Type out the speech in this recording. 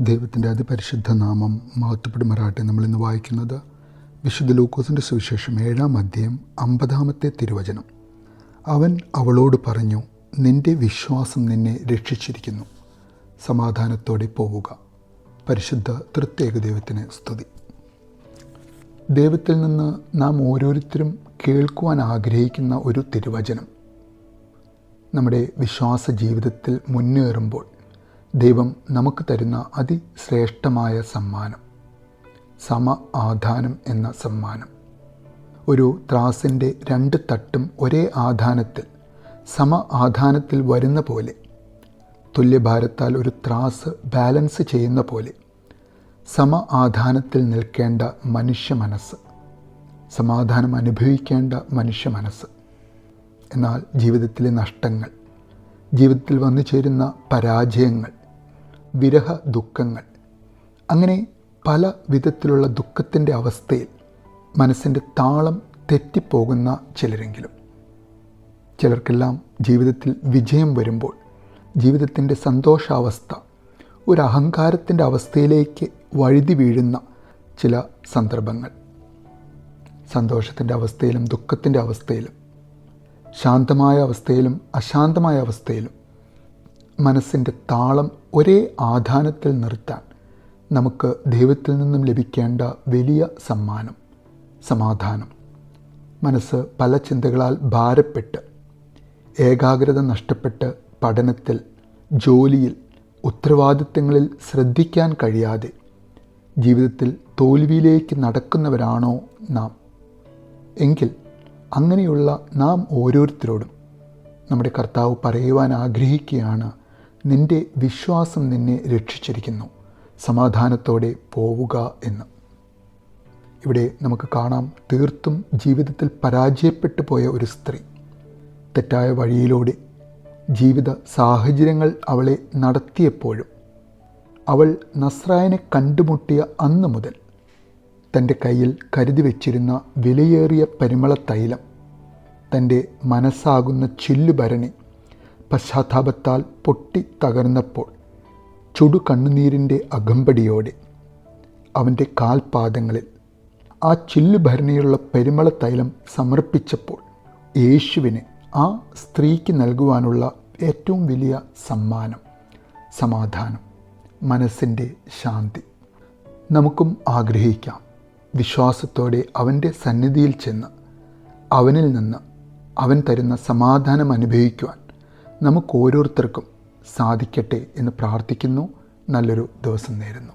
ദൈവത്തിന്റെ അതിപരിശുദ്ധ നാമം മഹത്വപ്പെടുമാറാട്ടെ നമ്മളിന്ന് വായിക്കുന്നത് വിശുദ്ധ ലൂക്കോസിന്റെ സുവിശേഷം ഏഴാം അധ്യായം അമ്പതാമത്തെ തിരുവചനം. അവൻ അവളോട് പറഞ്ഞു നിന്റെ വിശ്വാസം നിന്നെ രക്ഷിച്ചിരിക്കുന്നു. സമാധാനത്തോടെ പോവുക. പരിശുദ്ധ തൃത്യേക ദൈവത്തിന് സ്തുതി. ദൈവത്തിൽ നിന്ന് നാം ഓരോരുത്തരും കേൾക്കുവാൻ ആഗ്രഹിക്കുന്ന ഒരു തിരുവചനം. നമ്മുടെ വിശ്വാസ ജീവിതത്തിൽ മുന്നേറുമ്പോൾ ദൈവം നമുക്ക് തരുന്ന അതിശ്രേഷ്ഠമായ സമ്മാനം. സമ ആധാനം എന്ന സമ്മാനം. ഒരു ത്രാസിന്റെ രണ്ട് തട്ടും ഒരേ ആധാനത്തിൽ സമ ആധാനത്തിൽ വരുന്ന പോലെ തുല്യഭാരത്താൽ ഒരു ത്രാസ് ബാലൻസ് ചെയ്യുന്ന പോലെ സമ ആധാനത്തിൽ നിൽക്കേണ്ട മനുഷ്യ മനസ്സ് സമാധാനം അനുഭവിക്കേണ്ട മനുഷ്യ മനസ്സ്. എന്നാൽ ജീവിതത്തിലെ നഷ്ടങ്ങൾ ജീവിതത്തിൽ വന്നു ചേരുന്ന പരാജയങ്ങൾ വിരഹ ദുഃഖങ്ങൾ. അങ്ങനെ പല വിധത്തിലുള്ള ദുഃഖത്തിന്റെ അവസ്ഥയിൽ മനസ്സിന്റെ താളം തെറ്റിപ്പോകുന്ന ചിലരെങ്കിലും. ചിലർക്കെല്ലാം ജീവിതത്തിൽ വിജയം വരുമ്പോൾ ജീവിതത്തിന്റെ സന്തോഷാവസ്ഥ ഒരു അഹങ്കാരത്തിന്റെ അവസ്ഥയിലേക്ക് വഴുതി വീഴുന്ന ചില സന്ദർഭങ്ങൾ. സന്തോഷത്തിന്റെ അവസ്ഥയിലും ദുഃഖത്തിന്റെ അവസ്ഥയിലും ശാന്തമായ അവസ്ഥയിലും അശാന്തമായ അവസ്ഥയിലും മനസ്സിന്റെ താളം ഒരേ ആധാനത്തിൽ നിർത്താൻ നമുക്ക് ദൈവത്തിൽ നിന്നും ലഭിക്കേണ്ട വലിയ സമ്മാനം സമാധാനം. മനസ്സ് പല ചിന്തകളാൽ ഭാരപ്പെട്ട് ഏകാഗ്രത നഷ്ടപ്പെട്ട് പഠനത്തിൽ ജോലിയിൽ ഉത്തരവാദിത്തങ്ങളിൽ ശ്രദ്ധിക്കാൻ കഴിയാതെ ജീവിതത്തിൽ തോൽവിയിലേക്ക് നടക്കുന്നവരാണോ നാം. എങ്കിൽ അങ്ങനെയുള്ള നാം ഓരോരുത്തരോടും നമ്മുടെ കർത്താവ് പറയുവാൻ ആഗ്രഹിക്കുകയാണ് നിന്റെ വിശ്വാസം നിന്നെ രക്ഷിച്ചിരിക്കുന്നു. സമാധാനത്തോടെ പോവുക എന്ന്. ഇവിടെ നമുക്ക് കാണാം തീർത്തും ജീവിതത്തിൽ പരാജയപ്പെട്ടു പോയ ഒരു സ്ത്രീ. തെറ്റായ വഴിയിലൂടെ ജീവിത സാഹചര്യങ്ങൾ അവളെ നടത്തിയപ്പോഴും അവൾ നസ്രായനെ കണ്ടുമുട്ടിയ അന്ന് മുതൽ തന്റെ കയ്യിൽ കരുതി വച്ചിരുന്ന വിലയേറിയ പരിമള തൈലം തന്റെ മനസ്സാകുന്ന ചില്ലുഭരണി പശ്ചാത്താപത്താൽ പൊട്ടി തകർന്നപ്പോൾ ചുടു കണ്ണുനീരിന്റെ അകമ്പടിയോടെ അവന്റെ കാൽപാദങ്ങളിൽ ആ ചില്ലുഭരണിയുള്ള പെരുമള തൈലം സമർപ്പിച്ചപ്പോൾ യേശുവിന് ആ സ്ത്രീക്ക് നൽകുവാനുള്ള ഏറ്റവും വലിയ സമ്മാനം സമാധാനം മനസ്സിന്റെ ശാന്തി. നമുക്കും ആഗ്രഹിക്കാം. വിശ്വാസത്തോടെ അവന്റെ സന്നിധിയിൽ ചെന്ന് അവനിൽ നിന്ന് അവൻ തരുന്ന സമാധാനം അനുഭവിക്കുവാൻ നമുക്ക് ഓരോരുത്തർക്കും സാധിക്കട്ടെ എന്ന് പ്രാർത്ഥിക്കുന്നു. നല്ലൊരു ദിവസം നേരുന്നു.